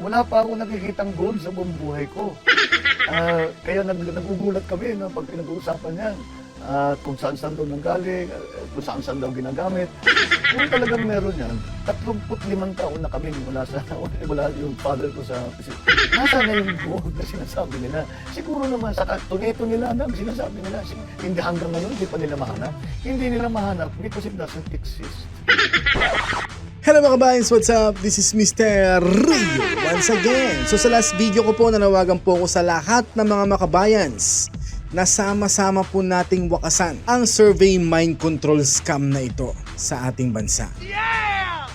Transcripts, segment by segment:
wala pa ako nakikitang gold sa buong buhay ko. Ah, kaya nag, nagugulat kami no, pag pinag-uusapan yan. Ah, kung saan saan daw nanggaling, ah, kung saan saan daw ginagamit. Kung talagang meron yan, 35 taon na kami mula sa wala yung father ko sa Nasa na yung gold na sinasabi nila? Siguro naman sa tuneto nila na sinasabi nila. Hindi hanggang ngayon, hindi pa nila mahanap. Hindi nila mahanap because it doesn't exist. Hello mga kabayans, what's up? This is Mr. Rio once again. So sa last video ko po, nanawagan po ako sa lahat ng mga makabayans na sama-sama po nating wakasan ang survey mind control scam na ito sa ating bansa.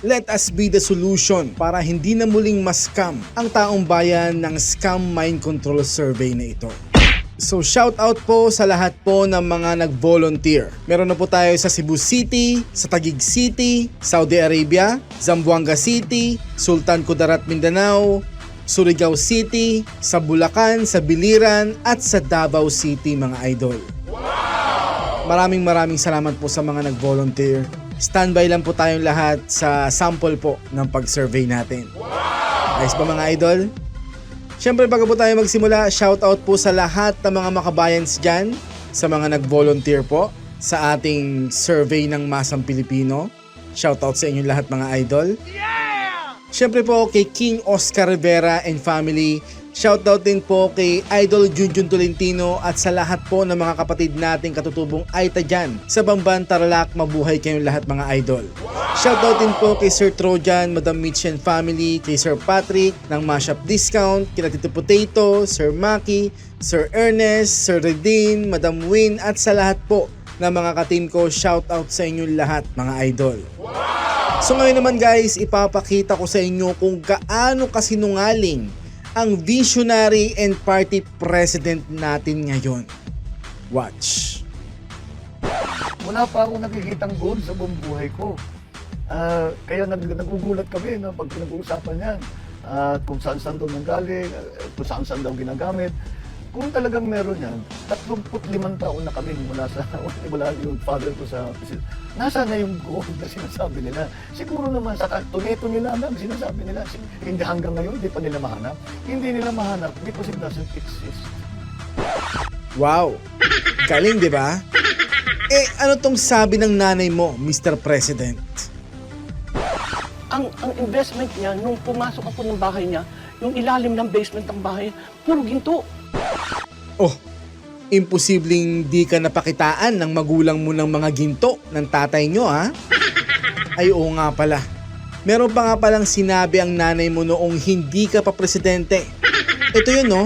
Let us be the solution para hindi na muling ma-scam ang taong bayan ng scam mind control survey na ito. So shout out po sa lahat po ng mga nag-volunteer. Meron na po tayo sa Cebu City, sa Taguig City, Saudi Arabia, Zamboanga City, Sultan Kudarat Mindanao, Surigao City, sa Bulacan, sa Biliran at sa Davao City mga idol. Maraming maraming salamat po sa mga nag-volunteer. Standby lang po tayong lahat sa sample po ng pag-survey natin. Ayos ba mga idol? Siyempre bago po tayo magsimula, shoutout po sa lahat ng mga makabayans dyan, sa mga nag-volunteer po sa ating survey ng Masang Pilipino. Shoutout sa inyong lahat mga idol. Siyempre po kay King Oscar Rivera and family. Shoutout din po kay Idol Junjun Tolentino at sa lahat po ng mga kapatid nating katutubong Aita dyan. Sa Bamban, Tarlac, mabuhay kayong lahat mga idol. Shoutout din po kay Sir Trojan, Madam Mitch and family, kay Sir Patrick ng Mashup Discount, kina Tito Potato, Sir Maki, Sir Ernest, Sir Redin, Madam Win at sa lahat po ng mga kateam ko, shoutout sa inyong lahat mga idol. So ngayon naman guys, ipapakita ko sa inyo kung gaano kasinungaling ang visionary and party president natin ngayon. Watch. Wala pa ako nakikitang gold sa buong buhay ko. Ah, kaya nag, nagugulat kami no, pag pinag-uusapan yan. Ah, kung saan saan daw nanggaling, ah, kung saan saan daw ginagamit. Kung talagang meron yan, 35 taon na kami mula sa wala yung father ko sa Nasa na yung gold na sinasabi nila? Siguro naman sa tuneto nila na sinasabi nila. Hindi hanggang ngayon, hindi pa nila mahanap. Hindi nila mahanap because it doesn't exist. Wow. Galing, di ba? Eh, ano tong sabi ng nanay mo, Mr. President? ang, ang investment niya, nung pumasok ako ng bahay niya, yung ilalim ng basement ng bahay, puro ginto. Oh, imposibleng di ka napakitaan ng magulang mo ng mga ginto ng tatay nyo, ha? Ay, oo nga pala. Meron pa nga palang sinabi ang nanay mo noong hindi ka pa presidente. Ito yun, no?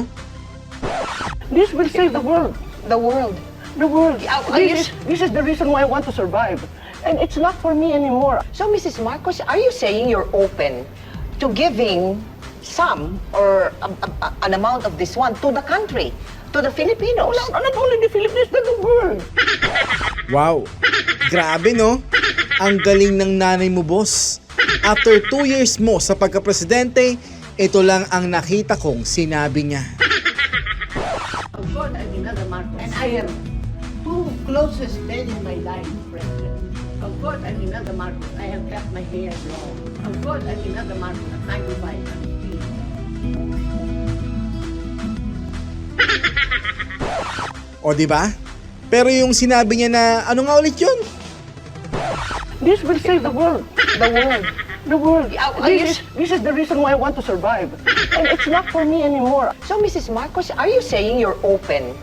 This will save the world. The world. The world. This is, this is the reason why I want to survive. And it's not for me anymore. So, Mrs. Marcos, are you saying you're open to giving some or a, a- a- an amount of this one to the country, to the Filipinos? Not, not only the Philippines, but the world. Wow. Grabe, no? Ang galing ng nanay mo, boss. After two years mo sa pagka-presidente, ito lang ang nakita kong sinabi niya. Of course, I'm another Marcos. And I am two closest men in my life, President. Of course, I'm another Marcos. I have kept my hair long. Of course, I'm another Marcos. At 95, I'm free. O, di ba? Pero yung sinabi niya na, ano nga ulit yun? This will save the world. The world. The world. This is, this is the reason why I want to survive. And it's not for me anymore. So, Mrs. Marcos, are you saying you're open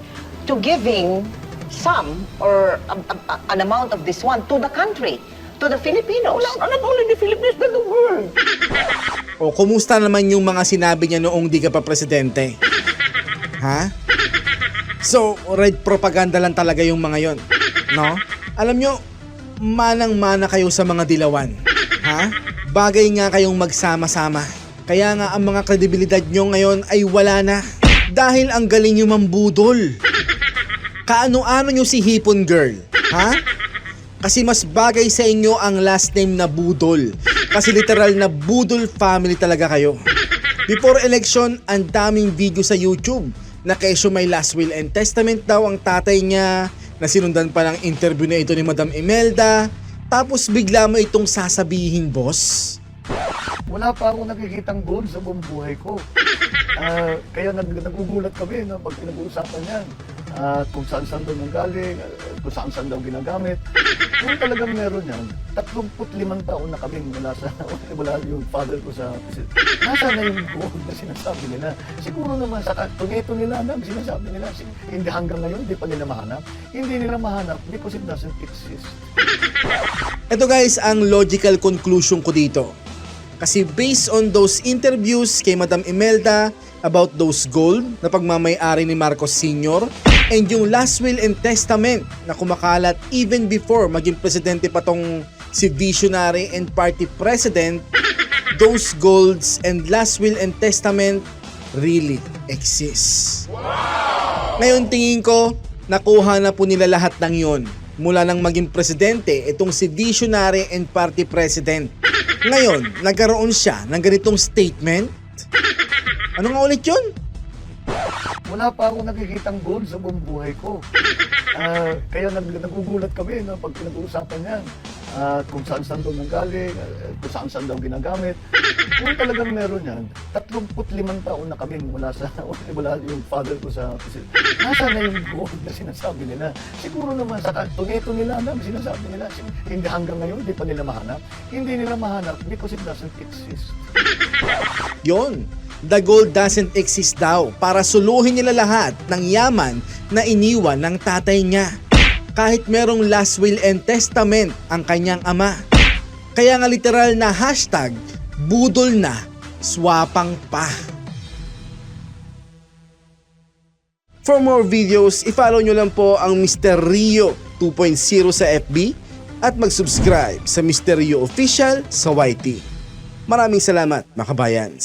to giving some or a, a- an amount of this one to the country, to the Filipinos? Not, not only the Philippines, but the world. O, kumusta naman yung mga sinabi niya noong di ka pa presidente? Ha? So, red propaganda lang talaga yung mga yon, no? Alam nyo, manang-mana kayo sa mga dilawan. Ha? Bagay nga kayong magsama-sama. Kaya nga ang mga kredibilidad nyo ngayon ay wala na. Dahil ang galing nyo mambudol. Kaano-ano nyo si Hipon Girl? Ha? Kasi mas bagay sa inyo ang last name na Budol. Kasi literal na Budol family talaga kayo. Before election, ang daming video sa YouTube na kesyo may last will and testament daw ang tatay niya, na sinundan pa ng interview na ito ni Madam Imelda, tapos bigla mo itong sasabihin, boss. Wala pa akong nakikitang gold sa buong buhay ko. Ah, kaya nag, nagugulat kami na pag pinag-uusapan yan. At kung saan saan daw nanggaling, ah, kung saan saan daw ginagamit. Kung talagang meron yan, 35 taon na kami mula sa wala yung father ko sa nasa na yung gold na sinasabi nila. Siguro naman sa tuneto nila na sinasabi nila, hindi hanggang ngayon, hindi pa nila mahanap. Hindi nila mahanap because it doesn't exist. Ito guys ang logical conclusion ko dito. Kasi based on those interviews kay Madam Imelda about those gold na pagmamayari ni Marcos Sr. and yung last will and testament na kumakalat even before maging presidente pa tong si visionary and party president, those golds and last will and testament really exist. Ngayon tingin ko, nakuha na po nila lahat ng yon mula nang maging presidente itong si Visionary and Party President. Ngayon, nagkaroon siya ng ganitong statement. Ano nga ulit yun? Wala pa akong nakikitang gold sa buong buhay ko. Ah, kaya nag, nagugulat kami na pag pinag-uusapan yan. At kung saan saan daw nanggaling, ah, kung saan saan daw ginagamit. Kung talagang meron yan, 35 taon na kami mula sa wala yung father ko sa nasa na yung gold na sinasabi nila. Siguro naman sa tuneto nila na sinasabi nila, hindi hanggang ngayon, hindi pa nila mahanap. Hindi nila mahanap because it doesn't exist. Yon, the gold doesn't exist daw para suluhin nila lahat ng yaman na iniwan ng tatay niya. Kahit merong last will and testament ang kanyang ama. Kaya nga literal na hashtag, budol na, swapang pa. For more videos, i-follow nyo lang po ang Mr. Rio 2.0 sa FB at mag-subscribe sa Mr. Rio Official sa YT. Maraming salamat, mga kabayans.